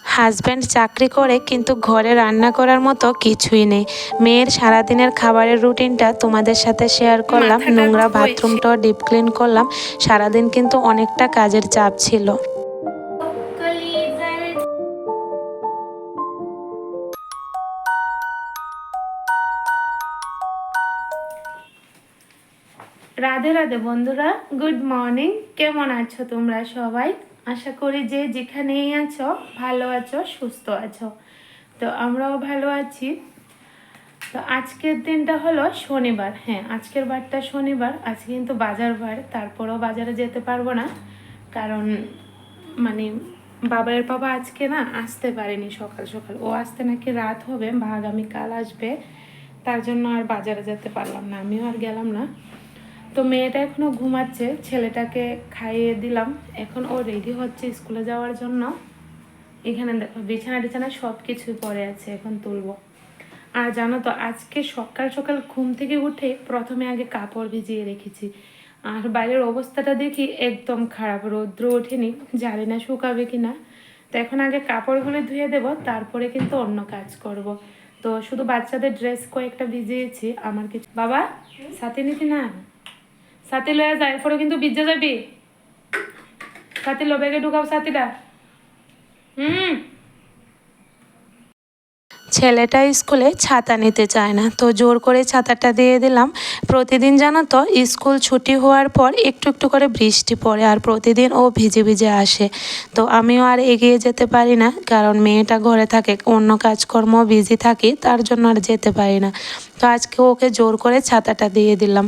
Husband চাকরি করে কিন্তু ঘরে রান্না করার মতো কিছুই নেই। মেয়ের সারাদিনের খাবারের রুটিনটা তোমাদের সাথে শেয়ার করলাম। নোংরা বাথরুমটাও ডিপ ক্লিন করলাম। সারাদিন কিন্তু অনেকটা কাজের চাপ ছিল। রাধে রাধে বন্ধুরা গুড মর্নিং কেমন আছো তোমরা সবাই? আশা করি যে যেখানেই আছো, ভালো আছো, সুস্থ আছো। তো আমরাও ভালো আছি। তো আজকের দিনটা হলো শনিবার। হ্যাঁ আজকের বারটা শনিবার, আজকে কিন্তু বাজার বার, তারপরেও বাজারে যেতে পারব না। কারণ মানে বাবার বাবা আজকে না আসতে পারেনি সকাল সকাল। ও আসতে নাকি রাত হবে, বা আগামীকাল আসবে। তার জন্য আর বাজারে যেতে পারলাম না। আমিও আর গেলাম না। তো মেয়েটা এখনও ঘুমাচ্ছে, ছেলেটাকে খাইয়ে দিলাম। এখন ও রেডি হচ্ছে স্কুলে যাওয়ার জন্য। এখানে দেখো, বিছানা টিছানা সব কিছুই পড়ে আছে, এখন তুলবো। আর জানো তো, আজকে সকাল সকাল ঘুম থেকে উঠে প্রথমে আগে কাপড় ভিজিয়ে রেখেছি। আর বাইরের অবস্থাটা দেখি একদম খারাপ, রৌদ্র ওঠেনি, জানি না শুকাবে কি না তো এখন আগে কাপড়গুলো ধুয়ে দেব, তারপরে কিন্তু অন্য কাজ করব। তো শুধু বাচ্চাদের ড্রেস কয়েকটা ভিজিয়েছি, আমার কিছু বাবা, সাথে নিতি না? সাথে লয়ে যায় এরপরে কিন্তু ভিজে যাবি। সাথে লো ব্যাগে ঢুকাও সাথীটা হুম ছেলেটা স্কুলে ছাতা নিতে চায় না, তো জোর করে ছাতাটা দিয়ে দিলাম। প্রতিদিন জানো তো, স্কুল ছুটি হওয়ার পর একটু একটু করে বৃষ্টি পড়ে আর প্রতিদিন ও ভিজে ভিজে আসে। তো আমিও আর এগিয়ে যেতে পারি না, কারণ মেয়েটা ঘরে থাকে, অন্য কাজকর্ম বিজি থাকি, তার জন্য আর যেতে পারি না। তো আজকে ওকে জোর করে ছাতাটা দিয়ে দিলাম।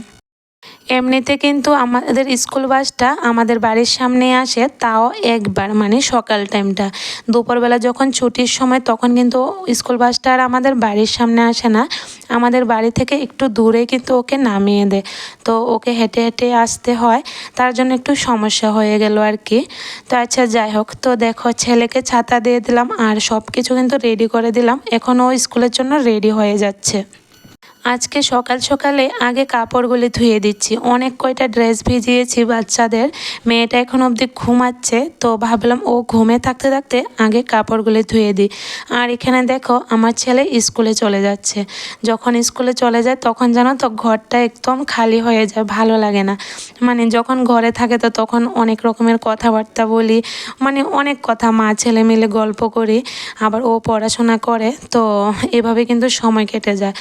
এমনিতে কিন্তু আমাদের স্কুল বাসটা আমাদের বাড়ির সামনে আসে, তাও একবার মানে সকাল টাইমটা দুপুরবেলা যখন ছুটির সময়, তখন কিন্তু স্কুল বাসটা আর আমাদের বাড়ির সামনে আসে না। আমাদের বাড়ি থেকে একটু দূরে কিন্তু ওকে নামিয়ে দেয়। তো ওকে হেঁটে হেঁটে আসতে হয়। তার জন্য একটু সমস্যা হয়ে গেল আর কি। তো আচ্ছা যাই হোক, তো দেখো, ছেলেকে ছাতা দিয়ে দিলাম আর সব কিছু কিন্তু রেডি করে দিলাম। এখন ও স্কুলের জন্য রেডি হয়ে যাচ্ছে। আজকে সকাল সকালে আগে কাপড়গুলি ধুয়ে দিচ্ছি। অনেক কয়টা ড্রেস ভিজিয়েছি বাচ্চাদের। মেয়েটা এখন অবধি ঘুমাচ্ছে, তো ভাবলাম ও ঘুমে থাকতে থাকতে আগে কাপড়গুলি ধুয়ে দিই। আর এখানে দেখো, আমার ছেলে স্কুলে চলে যাচ্ছে। যখন স্কুলে চলে যায় তখন জানো তো ঘরটা একদম খালি হয়ে যায়, ভালো লাগে না। মানে যখন ঘরে থাকে তো তখন অনেক রকমের কথাবার্তা বলি মানে অনেক কথা মা ছেলে মিলে গল্প করি। আবার ও পড়াশোনা করে, তো এভাবে কিন্তু সময় কেটে যায়।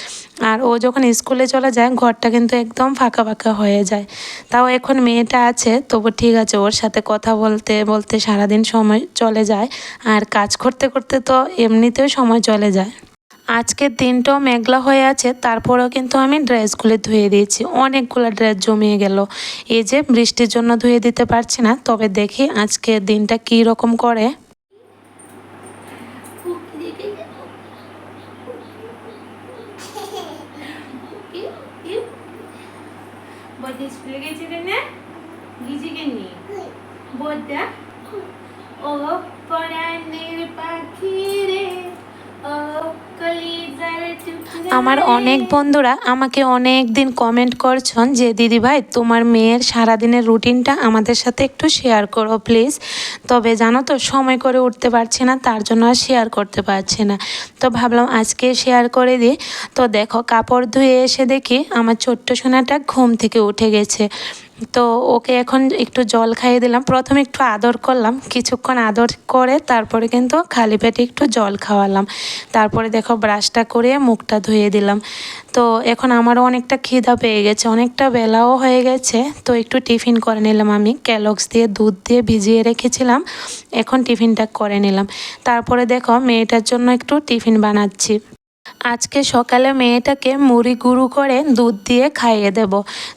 আর ও যখন স্কুলে চলে যায়, ঘরটা কিন্তু একদম ফাঁকা ফাঁকা হয়ে যায়। তাও এখন মেয়েটা আছে, তবু ঠিক আছে, ওর সাথে কথা বলতে বলতে সারাদিন সময় চলে যায়। আর কাজ করতে করতে তো এমনিতেও সময় চলে যায়। আজকের দিনটাও মেঘলা হয়ে আছে, তারপরেও কিন্তু আমি ড্রেসগুলো ধুয়ে দিয়েছি। অনেকগুলো ড্রেস জমিয়ে গেল। এই যে বৃষ্টির জন্য ধুয়ে দিতে পারছি না, তবে দেখি আজকের দিনটা কী রকম করে। বলতে স্কুলে গেছিলে না? গিজি গেনি বলটা ও পরাণের পাখি রে আমার অনেক বন্ধুরা আমাকে অনেক দিন কমেন্ট করছেন যে, দিদি ভাই, তোমার মেয়ের সারাদিনের রুটিনটা আমাদের সাথে একটু শেয়ার করো প্লিজ তবে জানো তো, সময় করে উঠতে পারছি না, তার জন্য আর শেয়ার করতে পারছি না। তো ভাবলাম আজকে শেয়ার করে দিই। তো দেখো, কাপড় ধুয়ে এসে দেখি আমার ছোট্ট সোনাটা ঘুম থেকে উঠে গেছে। তো ওকে এখন একটু জল খাইয়ে দিলাম। প্রথমে একটু আদর করলাম, কিছুক্ষণ আদর করে তারপরে কিন্তু খালি পেটে একটু জল খাওয়ালাম। তারপরে দেখো ব্রাশটা করে মুখটা ধুয়ে দিলাম। তো এখন আমারও অনেকটা খিদা পেয়ে গেছে, অনেকটা বেলাও হয়ে গেছে। তো একটু টিফিন করে নিলাম আমি, ক্যালক্স দিয়ে দুধ দিয়ে ভিজিয়ে রেখেছিলাম। এখন টিফিনটা করে নিলাম। তারপরে দেখো মেয়েটার জন্য একটু টিফিন বানাচ্ছি। আজকে সকালে মেয়েটাকে মুড়ি গুঁড়ো করে দুধ দিয়ে খাইয়ে দেব।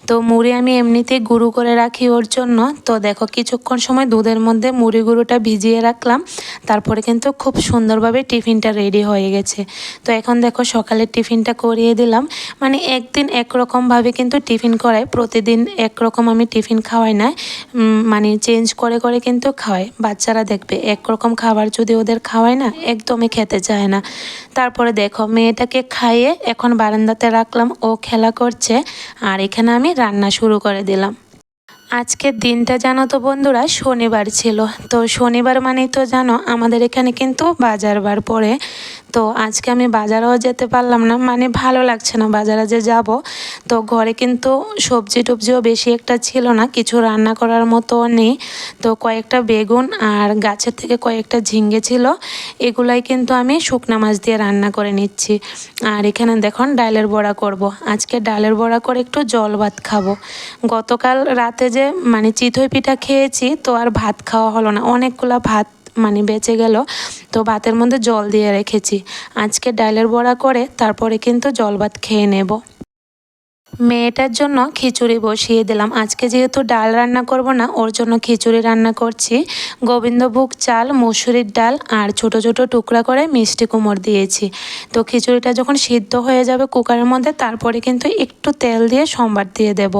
তো মুড়ি আমি এমনিতেই গুঁড়ো করে রাখি ওর জন্য। তো দেখো কিছুক্ষণ সময় দুধের মধ্যে মুড়ি গুঁড়োটা ভিজিয়ে রাখলাম। তারপরে কিন্তু খুব সুন্দরভাবে টিফিনটা রেডি হয়ে গেছে। তো এখন দেখো সকালে টিফিনটা করিয়ে দিলাম। মানে একদিন একরকমভাবে কিন্তু টিফিন করাই প্রতিদিন একরকম আমি টিফিন খাওয়াই না। মানে চেঞ্জ করে করে কিন্তু খাওয়াই। বাচ্চারা দেখবে একরকম খাবার যদি ওদের খাওয়ায় না, একদমই খেতে চায় না। তারপরে দেখো, মেয়েটাকে খাইয়ে এখন বারান্দাতে রাখলাম, ও খেলা করছে, আর এখানে আমি রান্না শুরু করে দিলাম। আজকের দিনটা জানো তো বন্ধুরা, শনিবার ছিল। তো শনিবার মানেই তো জানো, আমাদের এখানে কিন্তু বাজার বার পড়ে। তো আজকে আমি বাজারেও যেতে পারলাম না। মানে ভালো লাগছে না বাজারে যে যাব। তো ঘরে কিন্তু সবজি টবজিও বেশি একটা ছিল না। কিছু রান্না করার মতো নেই। তো কয়েকটা বেগুন আর গাছের থেকে কয়েকটা ঝিঙ্গে ছিল। এগুলাই কিন্তু আমি শুকনা মাছ দিয়ে রান্না করে নিচ্ছি। আর এখানে দেখুন ডালের বড়া করব। আজকে ডালের বড়া করে একটু জল ভাত খাব। গতকাল রাতে যে মানে চিতই পিঠা খেয়েছি, তো আর ভাত খাওয়া হলো না। অনেকগুলো ভাত মানে বেঁচে গেল। তো ভাতের মধ্যে জল দিয়ে রেখেছি। আজকে ডালের বড়া করে, তারপরে কিন্তু জল ভাত খেয়ে নেব। মেয়েটার জন্য খিচুড়ি বসিয়ে দিলাম। আজকে যেহেতু ডাল রান্না করব না, ওর জন্য খিচুড়ি রান্না করছি। গোবিন্দভোগ চাল, মুসুরির ডাল আর ছোট ছোট টুকরা করে মিষ্টি কুমড় দিয়েছি। তো খিচুড়িটা যখন সিদ্ধ হয়ে যাবে কুকারের মধ্যে, তারপরে কিন্তু একটু তেল দিয়ে সম্বার দিয়ে দেব।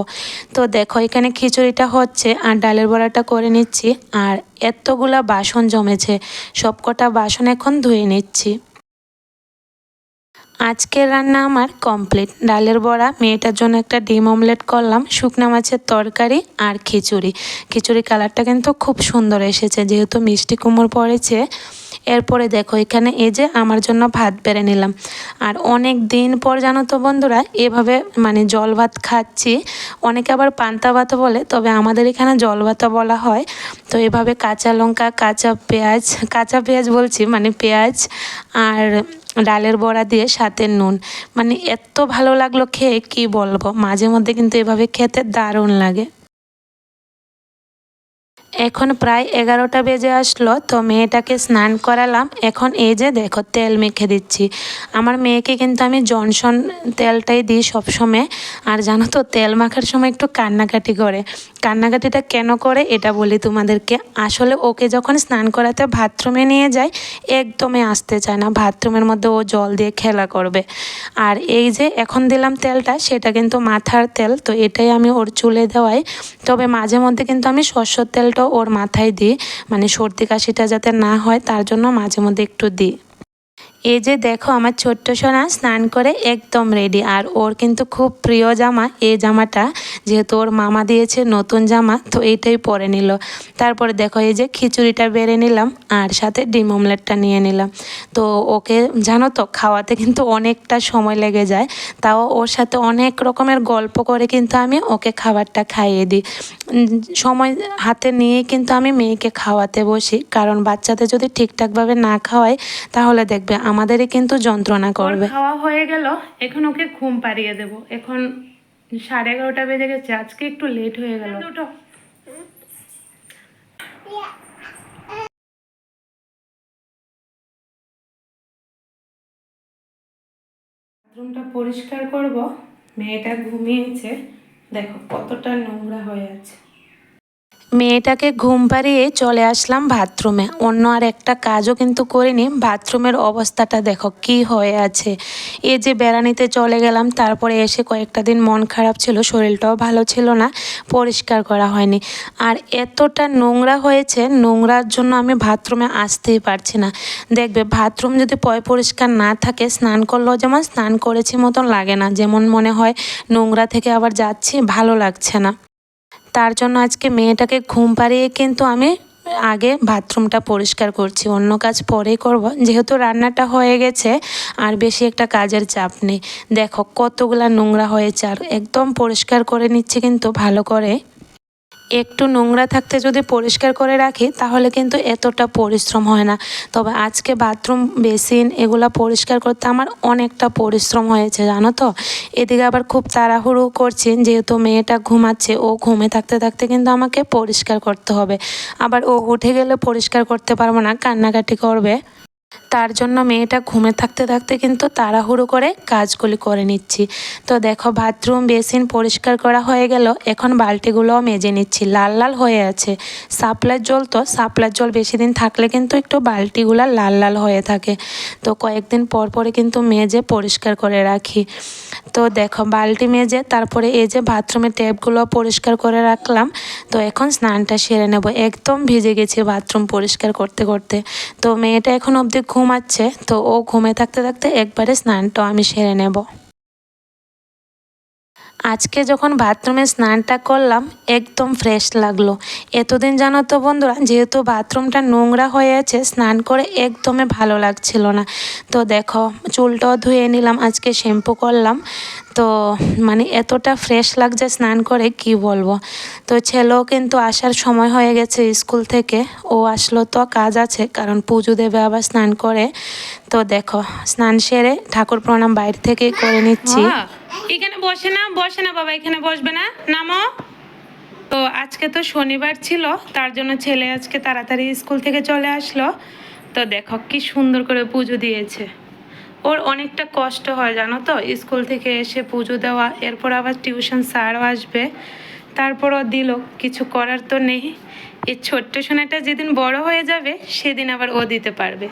তো দেখো, এখানে খিচুড়িটা হচ্ছে আর ডালের বড়াটা করে নিচ্ছি আর এতগুলা বাসন জমেছে। সবকটা বাসন এখন ধুয়ে নিচ্ছি। আজকের রান্না আমার কমপ্লিট ডালের বড়া, মেয়েটার জন্য একটা ডিম অমলেট করলাম, শুকনা মাছের তরকারি আর খিচুড়ি। খিচুড়ি কালারটা কিন্তু খুব সুন্দর এসেছে, যেহেতু মিষ্টি কুমড় পড়েছে। এরপরে দেখো, এখানে এই যে আমার জন্য ভাত বেড়ে নিলাম। আর অনেক দিন পর জানো তো বন্ধুরা, এভাবে মানে জল ভাত খাচ্ছি। অনেকে আবার পান্তা ভাত বলে, তবে আমাদের এখানে জল ভাত বলা হয়। তো এভাবে কাঁচা লঙ্কা, কাঁচা পেঁয়াজ কাঁচা পেঁয়াজ বলছি মানে পেঁয়াজ আর ডালের বড়া দিয়ে সাথে নুন। মানে এত ভালো লাগল খেয়ে, কি বলব? মাঝে মধ্যে কিন্তু এভাবে খেতে দারুণ লাগে। এখন প্রায় এগারোটা বেজে আসলো, তো মেয়েটাকে স্নান করালাম। এখন এই যে দেখো, তেল মেখে দিচ্ছি। আমার মেয়েকে কিন্তু আমি জনসন তেলটাই দিই সবসময়। আর জানো তো, তেল মাখার সময় একটু কান্নাকাটি করে। কান্নাকাটিটা কেন করে, এটা বলি তোমাদেরকে। আসলে ওকে যখন স্নান করাতে বাথরুমে নিয়ে যায় একদমই আসতে চায় না। বাথরুমের মধ্যে ও জল দিয়ে খেলা করবে। আর এই যে এখন দিলাম তেলটা, সেটা কিন্তু মাথার তেল, তো এটাই আমি ওর চুলে দেওয়াই। তবে মাঝে মধ্যে কিন্তু আমি সর্ষের তেলটাও ওর মাথায় দিই মানে সর্দি কাশিটা যাতে না হয়, তার জন্য মাঝে মধ্যে একটু দিই। এই যে দেখো, আমার ছোট্ট সোনা স্নান করে একদম রেডি আর ওর কিন্তু খুব প্রিয় জামা, এই জামাটা যেহেতু ওর মামা দিয়েছে নতুন জামা, তো এইটাই পরে নিল। তারপরে দেখো, এই যে খিচুড়িটা বেড়ে নিলাম আর সাথে ডিম অমলেটটা নিয়ে নিলাম। তো ওকে, জানো তো, খাওয়াতে কিন্তু অনেকটা সময় লেগে যায়। তাও ওর সাথে অনেক রকমের গল্প করে কিন্তু আমি ওকে খাবারটা খাইয়ে দিই। সময় হাতে নিয়ে কিন্তু আমি মেয়েকে খাওয়াতে বসি। কারণ বাচ্চাদের যদি ঠিকঠাকভাবে না খাওয়াই তাহলে দেখবে আমাদেরই কিন্তু যন্ত্রণা করবে। খাওয়া হয়ে গেল এখন ওকে ঘুম পাড়িয়ে দেব। এখন সাড়ে এগারোটা বেজে গেছে আজকে একটু লেট হয়ে গেল। দুটো। বাথরুমটা পরিষ্কার করব মেয়েটা ঘুমিয়েছে। দেখো কতটা নোংরা হয়ে আছে। মেয়েটাকে ঘুম পাড়িয়ে চলে আসলাম বাথরুমে। অন্য আর একটা কাজও কিন্তু করিনি। বাথরুমের অবস্থাটা দেখো কি হয়ে আছে। এ যে বেড়ানিতে চলে গেলাম, তারপরে এসে কয়েকটা দিন মন খারাপ ছিল, শরীরটাও ভালো ছিল না, পরিষ্কার করা হয়নি। আর এতটা নোংরা হয়েছে, নোংরার জন্য আমি বাথরুমে আসতেই পারছি না। দেখবে, বাথরুম যদি পয় পরিষ্কার না থাকে, স্নান করলেও যেমন স্নান করেছি মতন লাগে না। যেমন মনে হয়, নোংরা থেকে আবার যাচ্ছি, ভালো লাগছে না। তার জন্য আজকে মেয়েটাকে ঘুম পাড়িয়ে কিন্তু আমি আগে বাথরুমটা পরিষ্কার করছি। অন্য কাজ পরে করব। যেহেতু রান্নাটা হয়ে গেছে, আর বেশি একটা কাজের চাপ নেই। দেখো কতগুলা নোংরা হয়েছে, আর একদম পরিষ্কার করে নিচ্ছে কিন্তু ভালো করে। একটু নোংরা থাকতে যদি পরিষ্কার করে রাখি, তাহলে কিন্তু এতটা পরিশ্রম হয় না। তবে আজকে বাথরুম, বেসিন এগুলা পরিষ্কার করতে আমার অনেকটা পরিশ্রম হয়েছে, জানো তো? এদিকে আবার খুব তাড়াহুড়ো করছি, যেহেতু মেয়েটা ঘুমাচ্ছে, ও ঘুমে থাকতে থাকতে কিন্তু আমাকে পরিষ্কার করতে হবে। আবার ও উঠে গেলে পরিষ্কার করতে পারব না, কান্নাকাটি করবে। তার জন্য মেয়েটা ঘুমে থাকতে থাকতে কিন্তু তাড়াহুড়ো করে কাজগুলি করে নিচ্ছি। তো দেখো, বাথরুম, বেসিন পরিষ্কার করা হয়ে গেল। এখন বালতিগুলোও মেজে নিচ্ছি। লাল লাল হয়ে আছে। সাপ্লার জল তো, সাপ্লাইয়ের জল বেশি দিন থাকলে কিন্তু একটু বালতিগুলো লাল লাল হয়ে থাকে। তো কয়েকদিন পর পরে কিন্তু মেজে পরিষ্কার করে রাখি। তো দেখো বালতি মেজে তারপরে এই যে বাথরুমের ট্যাপগুলো পরিষ্কার করে রাখলাম। তো এখন স্নানটা সেরে নেব। একদম ভিজে গেছে বাথরুম পরিষ্কার করতে করতে। তো মেয়েটা এখন অবধি ঘুমাচ্ছে। তো ও ঘুমে থাকতে থাকতে একবারে স্নানটাও আমি সেরে নেব। আজকে যখন বাথরুমে স্নানটা করলাম, একদম ফ্রেশ লাগল। এতদিন জানো তো বন্ধুরা, যেহেতু বাথরুমটা নোংরা হয়ে আছে, স্নান করে একদমই ভালো লাগছিল না। তো দেখো, চুলটাও ধুয়ে নিলাম, আজকে শ্যাম্পু করলাম। তো মানে এতটা ফ্রেশ লাগছে স্নান করে, কি বলব? তো ছেলেও কিন্তু আসার সময় হয়ে গেছে স্কুল থেকে। ও আসলো তো, কাজ আছে, কারণ পুজো দেবে আবার স্নান করে। তো দেখো, স্নান সেরে ঠাকুর প্রণাম বাইরে থেকে করে নিচ্ছি। এখানে বসে না বসে না বাবা, এখানে বসবে না। নামো। তো আজকে তো শনিবার ছিল, তার জন্য ছেলে আজকে তাড়াতাড়ি স্কুল থেকে চলে আসলো। তো দেখো, কি সুন্দর করে পুজো দিয়েছে। ওর অনেকটা কষ্ট হয় জানো তো? স্কুল থেকে এসে পুজো দেওয়া এরপর আবার টিউশন স্যারও আসবে। তারপরও দিল কিছু করার তো নেই। এই ছোট্ট সোনাটা যেদিন বড় হয়ে যাবে সেদিন আবার ও দিতে পারবে।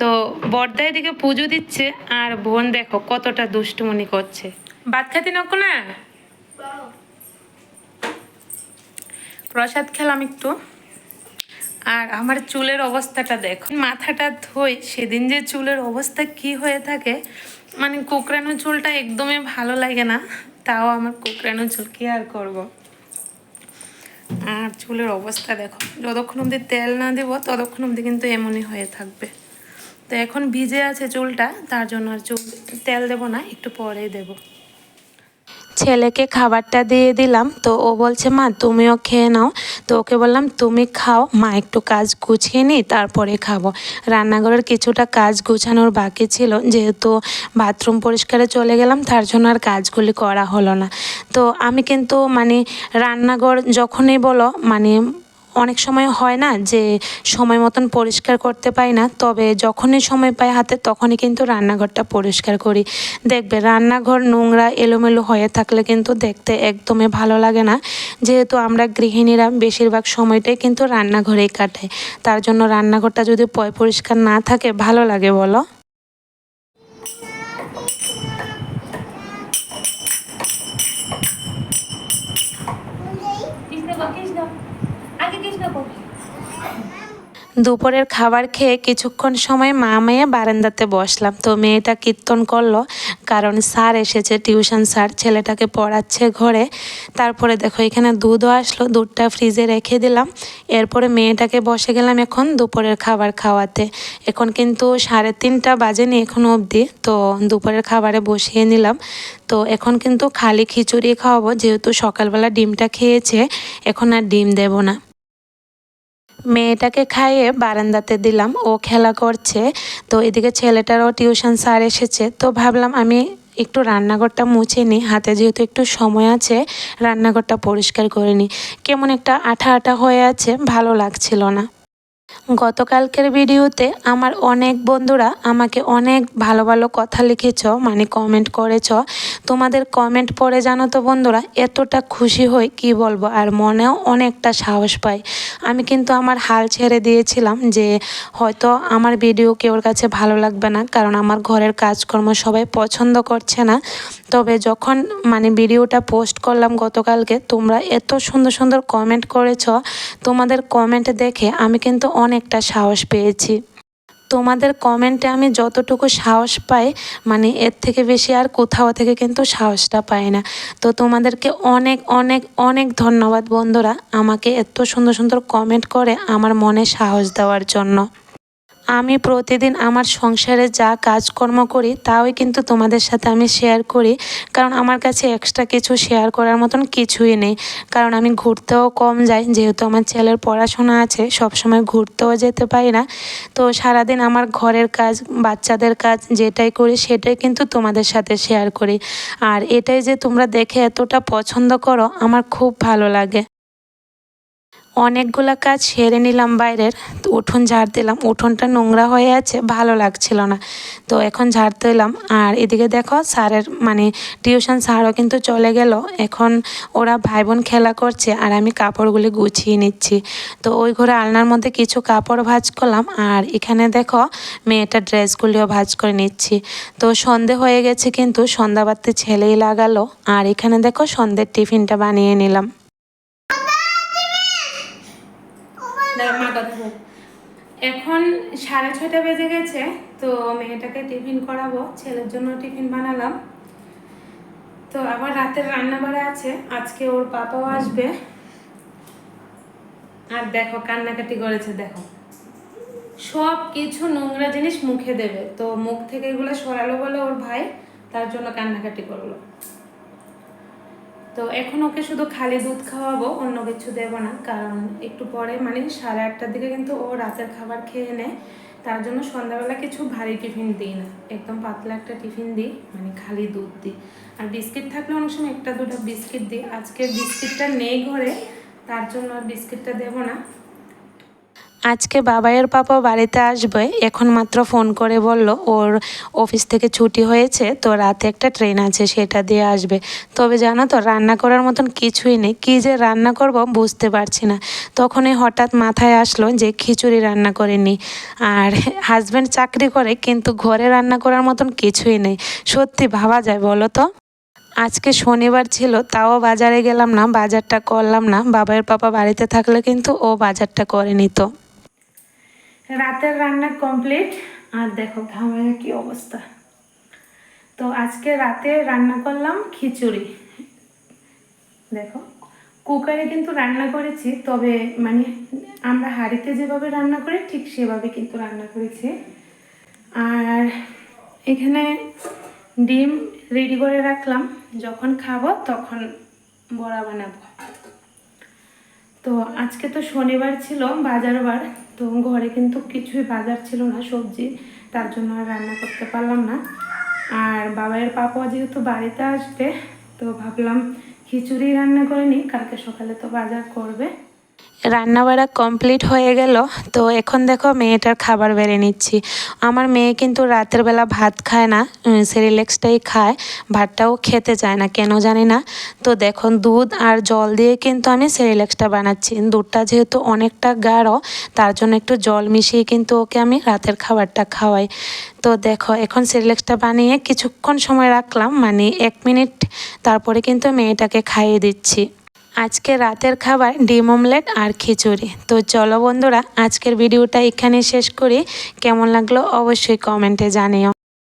তো বর্দা এদিকে পুজো দিচ্ছে আর বোন দেখো কতটা দুষ্টুমনি করছে। ভাত খাতি নকো না প্রসাদ খেলাম একটু। আর আমার চুলের অবস্থাটা দেখো। মাথাটা ধুই সেদিন যে চুলের অবস্থা কি হয়ে থাকে মানে কুকরানো চুলটা একদমই ভালো লাগে না, তাও আমার কুকরানো চুল কি আর করব? আর চুলের অবস্থা দেখো, যতক্ষণ অবধি তেল না দেবো, ততক্ষণ অবধি কিন্তু এমনই হয়ে থাকবে। তো এখন ভিজে আছে চুলটা, তার জন্য আর চুল, তেল দেবো না, একটু পরেই দেবো। ছেলেকে খাবারটা দিয়ে দিলাম। তো ও বলছে, মা, তুমিও খেয়ে নাও। তো ওকে বললাম, তুমি খাও, মা, একটু কাজ গুছিয়ে নিই, তারপরে খাব। রান্নাঘরের কিছুটা কাজ গুছানোর বাকি ছিল, যেহেতু বাথরুম পরিষ্কারে চলে গেলাম, তার জন্য আর কাজগুলি করা হলো না। তো আমি কিন্তু মানে রান্নাঘর যখনই বলো মানে অনেক সময় হয় না যে সময় মতন পরিষ্কার করতে পাই না, তবে যখনই সময় পাই হাতে তখনই কিন্তু রান্নাঘরটা পরিষ্কার করি। দেখবে রান্নাঘর নোংরা এলোমেলো হয়ে থাকলে কিন্তু দেখতে একদমই ভালো লাগে না। যেহেতু আমরা গৃহিণীরা বেশিরভাগ সময়টাই কিন্তু রান্নাঘরেই কাটাই। তার জন্য রান্নাঘরটা যদি পয় পরিষ্কার না থাকে, ভালো লাগে বলো? দুপুরের খাবার খেয়ে কিছুক্ষণ সময় মা মেয়ে বারান্দাতে বসলাম। তো মেয়েটা কীর্তন করল, কারণ স্যার এসেছে, টিউশন স্যার ছেলেটাকে পড়াচ্ছে ঘরে। তারপরে দেখো এখানে দুধও আসলো, দুধটা ফ্রিজে রেখে দিলাম। এরপরে মেয়েটাকে বসে গেলাম এখন দুপুরের খাবার খাওয়াতে। এখন কিন্তু সাড়ে তিনটা বাজেনি এখনও অবধি, তো দুপুরের খাবারে বসিয়ে নিলাম। তো এখন কিন্তু খালি খিচুড়ি খাওয়াবো, যেহেতু সকালবেলা ডিমটা খেয়েছে, এখন আর ডিম দেবো না। মেয়েটাকে খাইয়ে বারান্দাতে দিলাম। ও খেলা করছে। তো এদিকে ছেলেটারও টিউশন স্যার এসেছে। তো ভাবলাম আমি একটু রান্নাঘরটা মুছে নিই। হাতে যেহেতু একটু সময় আছে, রান্নাঘরটা পরিষ্কার করে নিই। কেমন একটা আঠা আঠা হয়ে আছে, ভালো লাগছিল না। গতকালকের ভিডিওতে আমার অনেক বন্ধুরা আমাকে অনেক ভালো ভালো কথা লিখেছ মানে কমেন্ট করেছ। তোমাদের কমেন্ট পড়ে জানো তো বন্ধুরা, এতটা খুশি হই, কি বলব? আর মনেও অনেকটা সাহস পাই। আমি কিন্তু আমার হাল ছেড়ে দিয়েছিলাম যে হয়তো আমার ভিডিও কেউর কাছে ভালো লাগবে না, কারণ আমার ঘরের কাজকর্ম সবাই পছন্দ করছে না। তবে যখন মানে ভিডিওটা পোস্ট করলাম গতকালকে, তোমরা এত সুন্দর সুন্দর কমেন্ট করেছ। তোমাদের কমেন্ট দেখে আমি কিন্তু অনেকটা সাহস পেয়েছি। তোমাদের কমেন্টে আমি যতটুকু সাহস পাই মানে এর থেকে বেশি আর কোথাও থেকে কিন্তু সাহসটা পাই না। তো তোমাদেরকে অনেক অনেক অনেক ধন্যবাদ বন্ধুরা আমাকে এত সুন্দর সুন্দর কমেন্ট করে আমার মনে সাহস দেওয়ার জন্য। আমি প্রতিদিন আমার সংসারে যা কাজকর্ম করি তাওই কিন্তু তোমাদের সাথে আমি শেয়ার করি। কারণ আমার কাছে এক্সট্রা কিছু শেয়ার করার মতন কিছুই নেই। কারণ আমি ঘুরতেও কম যাই, যেহেতু আমার ছেলের পড়াশোনা আছে, সবসময় ঘুরতেও যেতে পারি না। তো সারাদিন আমার ঘরের কাজ, বাচ্চাদের কাজ, যেটাই করি, সেটাই কিন্তু তোমাদের সাথে শেয়ার করি। আর এটাই যে তোমরা দেখে এতটা পছন্দ করো, আমার খুব ভালো লাগে। অনেকগুলা কাজ সেরে নিলাম বাইরের, তো উঠোন ঝাড় দিলাম। উঠোনটা নোংরা হয়ে আছে, ভালো লাগছিল না। তো এখন ঝাড় দিলাম। আর এদিকে দেখো, স্যারের মানে টিউশন স্যারও কিন্তু চলে গেল। এখন ওরা ভাই বোন খেলা করছে, আর আমি কাপড়গুলি গুছিয়ে নিচ্ছি। তো ওই ঘরে আলনার মধ্যে কিছু কাপড় ভাঁজ করলাম, আর এখানে দেখো মেয়েটার ড্রেসগুলিও ভাঁজ করে নিচ্ছি। তো সন্ধে হয়ে গেছে কিন্তু সন্ধ্যাবাতি ছেলেই লাগালো। আর এখানে দেখো, সন্ধ্যের টিফিনটা বানিয়ে নিলাম। মা এখন সাড়ে ছয়টা বেজে গেছে তো মেয়েটাকে টিফিন করাবো ছেলের জন্য টিফিন বানালাম। তো আবার রাতের রান্না বাড়া আছে আজকে ওর পাপাও আসবে। আর দেখো কান্নাকাটি করেছে দেখো। সব কিছু নোংরা জিনিস মুখে দেবে। তো মুখ থেকে এগুলো সরালো বলে ওর ভাই তার জন্য কান্নাকাটি করল। তো এখন ওকে শুধু খালি দুধ খাওয়াবো, অন্য কিছু দেবো না। কারণ একটু পরে মানে সাড়ে আটটার দিকে কিন্তু ও রাতের খাবার খেয়ে নেয়। তার জন্য সন্ধ্যাবেলা কিছু ভারী টিফিন দিই না। একদম পাতলা একটা টিফিন দিই মানে খালি দুধ দিই। আর বিস্কিট থাকলে অনেক সময় একটা দুটো বিস্কিট দিই। আজকে বিস্কিটটা নেই ঘরে, তার জন্য আর বিস্কিটটা দেবো না। আজকে বাবাইয়ের পাপা বাড়িতে আসবে, এখন মাত্র ফোন করে বলল, ওর অফিস থেকে ছুটি হয়েছে, তো রাতে একটা ট্রেন আছে, সেটা দিয়ে আসবে। তবে জানো তো, রান্না করার মতন কিছুই নেই। কী যে রান্না করব বুঝতে পারছি না। তখনই হঠাৎ মাথায় আসলো যে খিচুড়ি রান্না করে নিই। আর হাজব্যান্ড চাকরি করে, কিন্তু ঘরে রান্না করার মতন কিছুই নেই। সত্যি ভাবা যায়, বলো তো? আজকে শনিবার ছিল, তাও বাজারে গেলাম না, বাজারটা করলাম না। বাবার পাপা বাড়িতে থাকলে কিন্তু ও বাজারটা করে নিত। রাতের রান্না কমপ্লিট আর দেখো ঘামের কি অবস্থা। তো আজকে রাতে রান্না করলাম খিচুড়ি। দেখো, কুকারে কিন্তু রান্না করেছি, তবে মানে আমরা হাঁড়িতে যেভাবে রান্না করি, ঠিক সেভাবে কিন্তু রান্না করেছি। আর এখানে ডিম রেডি করে রাখলাম। যখন খাব তখন বড়া বানাবো। তো আজকে তো শনিবার ছিল বাজার বার তো ঘরে কিন্তু কিছুই বাজার ছিল না, সবজি, তার জন্য আর রান্না করতে পারলাম না। আর বাবাইয়ের পাপা যেহেতু বাড়িতে আসবে, তো ভাবলাম খিচুড়ি রান্না করে নিই, কালকে সকালে তো বাজার করবে। রান্না বাড়া কমপ্লিট হয়ে গেল। তো এখন দেখো মেয়েটার খাবার বেড়ে নিচ্ছি। আমার মেয়ে কিন্তু রাতের বেলা ভাত খায় না সে সেরিলেক্সটাই খায়, ভাতটাও খেতে চায় না, কেন জানি না। তো দেখো দুধ আর জল দিয়ে কিন্তু আমি সেরিলেক্সটা বানাচ্ছি। দুধটা যেহেতু অনেকটা গাঢ়, তার জন্য একটু জল মিশিয়ে কিন্তু ওকে আমি রাতের খাবারটা খাওয়াই। তো দেখো এখন সেরিলেক্সটা বানিয়ে কিছুক্ষণ সময় রাখলাম মানে এক মিনিট, তারপরে কিন্তু মেয়েটাকে খাইয়ে দিচ্ছি। আজকে রাতের খাবার ডিম অমলেট আর খিচুড়ি। তো চলো বন্ধুরা, আজকের ভিডিওটা এখানে শেষ করি। কেমন লাগল অবশ্যই কমেন্টে জানিও।